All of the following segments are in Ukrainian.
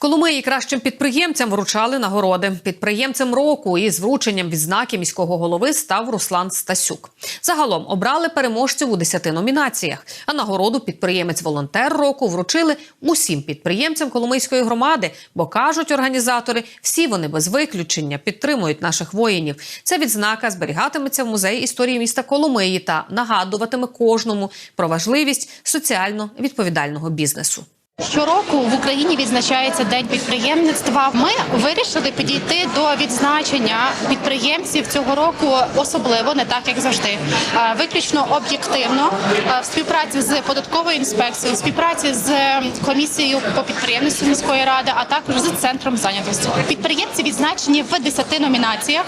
Коломиї кращим підприємцям вручали нагороди. Підприємцем року із врученням відзнаки міського голови став Руслан Стасюк. Загалом обрали переможців у 10 номінаціях. А нагороду підприємець-волонтер року вручили усім підприємцям Коломийської громади, бо кажуть організатори, всі вони без виключення підтримують наших воїнів. Ця відзнака зберігатиметься в музеї історії міста Коломиї та нагадуватиме кожному про важливість соціально відповідального бізнесу. Щороку в Україні відзначається день підприємництва. Ми вирішили підійти до відзначення підприємців цього року особливо, не так як завжди, виключно об'єктивно в співпраці з податковою інспекцією, в співпраці з комісією по підприємництву міської ради, а також з центром зайнятості. Підприємці відзначені в 10 номінаціях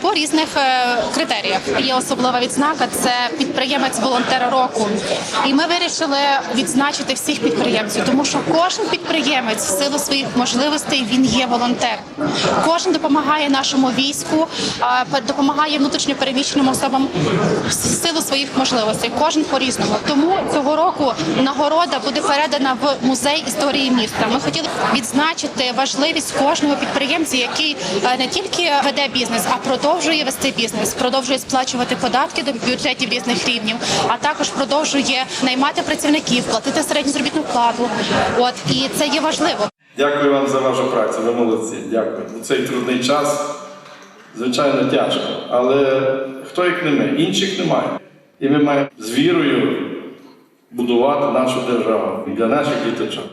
по різних е, критеріях. Є особлива відзнака це підприємець волонтер року. І ми вирішили відзначити всіх підприємців, тому що кожен підприємець в силу своїх можливостей він є волонтер. Кожен допомагає нашому війську, допомагає внутрішньо переміщеним особам в силу своїх можливостей. Кожен по різному. Тому цього року нагорода буде передана в музей історії міста. Ми хотіли відзначити важливість кожного підприємця, який е, не тільки веде бізнес, а продовжує вести бізнес, продовжує сплачувати податки до бюджетів різних рівнів, а також продовжує наймати працівників, платити середню заробітну плату. От і це є важливо. Дякую вам за вашу працю, ви молодці. Дякую. У цей трудний час, звичайно, тяжко. Але хто як не ми? Інших немає. І ми маємо з вірою будувати нашу державу для наших діточок.